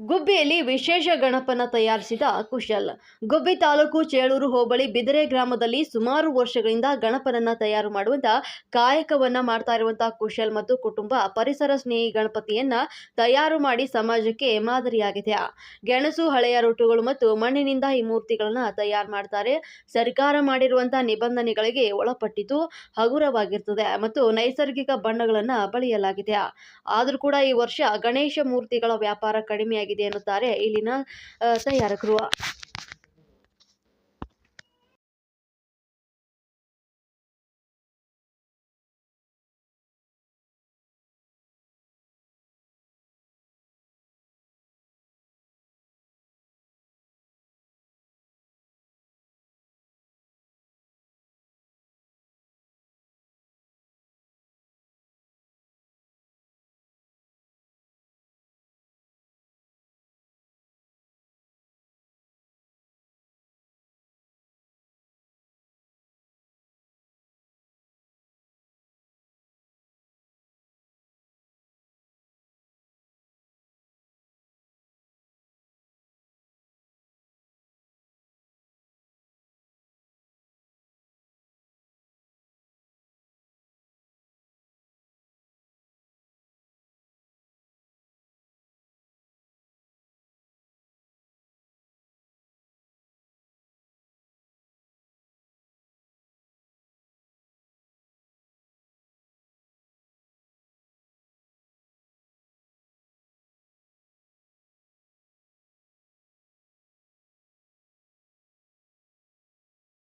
ಗುಬ್ಬಿಯಲ್ಲಿ ವಿಶೇಷ ಗಣಪನ ತಯಾರಿಸಿದ ಕುಶಲ್. ಗುಬ್ಬಿ ತಾಲೂಕು ಚೇಳೂರು ಹೋಬಳಿ ಬಿದರೆ ಗ್ರಾಮದಲ್ಲಿ ಸುಮಾರು ವರ್ಷಗಳಿಂದ ಗಣಪನನ್ನ ತಯಾರು ಮಾಡುವಂತ, ಕಾಯಕವನ್ನ ಮಾಡ್ತಾ ಇರುವಂತಹ ಕುಶಲ್ ಮತ್ತು ಕುಟುಂಬ ಪರಿಸರ ಸ್ನೇಹಿ ಗಣಪತಿಯನ್ನ ತಯಾರು ಮಾಡಿ ಸಮಾಜಕ್ಕೆ ಮಾದರಿಯಾಗಿದೆ. ಗೆಣಸು, ಹಳೆಯ ರೊಟ್ಟುಗಳು ಮತ್ತು ಮಣ್ಣಿನಿಂದ ಈ ಮೂರ್ತಿಗಳನ್ನ ತಯಾರು ಮಾಡ್ತಾರೆ. ಸರ್ಕಾರ ಮಾಡಿರುವಂತಹ ನಿಬಂಧನೆಗಳಿಗೆ ಒಳಪಟ್ಟಿದ್ದು ಹಗುರವಾಗಿರ್ತದೆ ಮತ್ತು ನೈಸರ್ಗಿಕ ಬಣ್ಣಗಳನ್ನ ಬಳಿಯಲಾಗಿದೆ. ಆದರೂ ಕೂಡ ಈ ವರ್ಷ ಗಣೇಶ ಮೂರ್ತಿಗಳ ವ್ಯಾಪಾರ ಕಡಿಮೆಯಾಗಿದೆ. ಎನ್ನುತ್ತಾರೆ ಇಲ್ಲಿನ ತಯಾರಕರು.